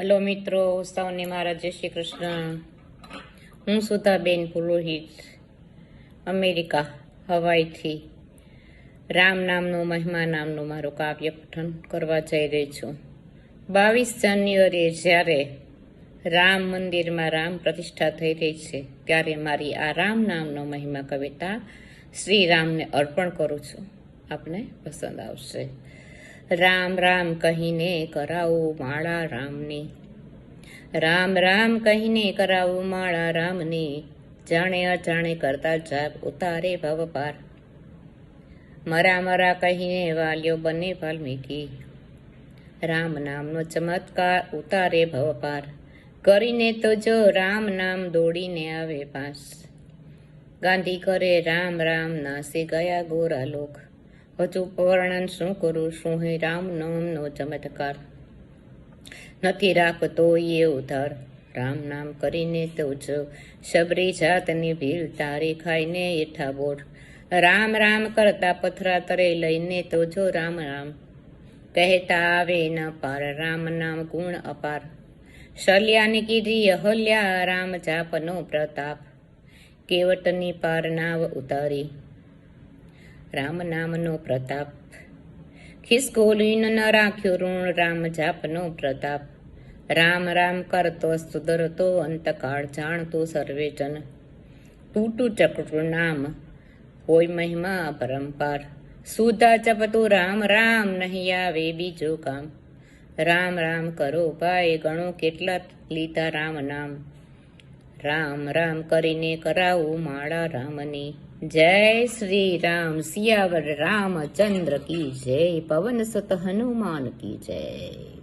Hello મિત્રો, સૌને મારા જય શ્રી કૃષ્ણ. હું સુધાબેન પુરોહિત, અમેરિકા, હવાઈથી. રામ નામનો, મહિમા નામનું મારું કાવ્ય પઠન કરવા જઈ રહી છું. બાવીસ જાન્યુઆરીએ જ્યારે રામ મંદિરમાં રામ પ્રતિષ્ઠા થઈ રહી છે, ત્યારે મારી આ રામ નામનો મહિમા કવિતા શ્રી રામને અર્પણ કરું છું. આપને પસંદ આવશે. રામ રામ કહીને કરાવું માળા રામની. રામ રામ કહીને કરાવું માળા રામની. જાણે અજાણે કરતા જાપ ઉતારે ભવ પાર મરા મરા કહીને વાલ્યો બને વાલ્મીકી. રામ નામનો ચમત્કાર ઉતારે ભવ પાર કરીને તો જો રામ નામ દોડીને આવે પાસ. ગાંધી કરે રામ રામ નાસી ગયા ગોરા લોક હજુ વર્ણન શું કરું, શું હે રામ નામનો ચમત્કાર? નથી રાખતો એ ઉધાર. રામ નામ કરીને તો જો શબરી જાતની ભીલ તારી ખાઈને એઠા બોઢ. રામ રામ કરતા પથરા તરે લઈને તો જો રામ રામ. કહેતા આવે ન પાર, રામ નામ ગુણ અપાર. શલ્યાની કીધી અહલ્યા, રામ જાપનો પ્રતાપ. કેવટની પાર નાવ ઉતારી. રામ નામનો પ્રતાપ. ખિસકોલીન ન રાખ્યો ઋણ, રામ જાપનો પ્રતાપ. રામ રામ કરતો સુધરતો અંતકાળ જાણતો સર્વેજન તૂટું ચકડું નામ, હોય મહિમા પરંપાર. સુધા જપતું રામ રામ નહીં આવે બીજું કામ. રામ રામ કરો ભાઈ ગણો કેટલા લીધા રામ નામ. રામ રામ કરીને કરાવું માળા રામની. જય શ્રી રામ સિયાવર રામચંદ્ર કી જય, પવન સુત હનુમાન કી જય.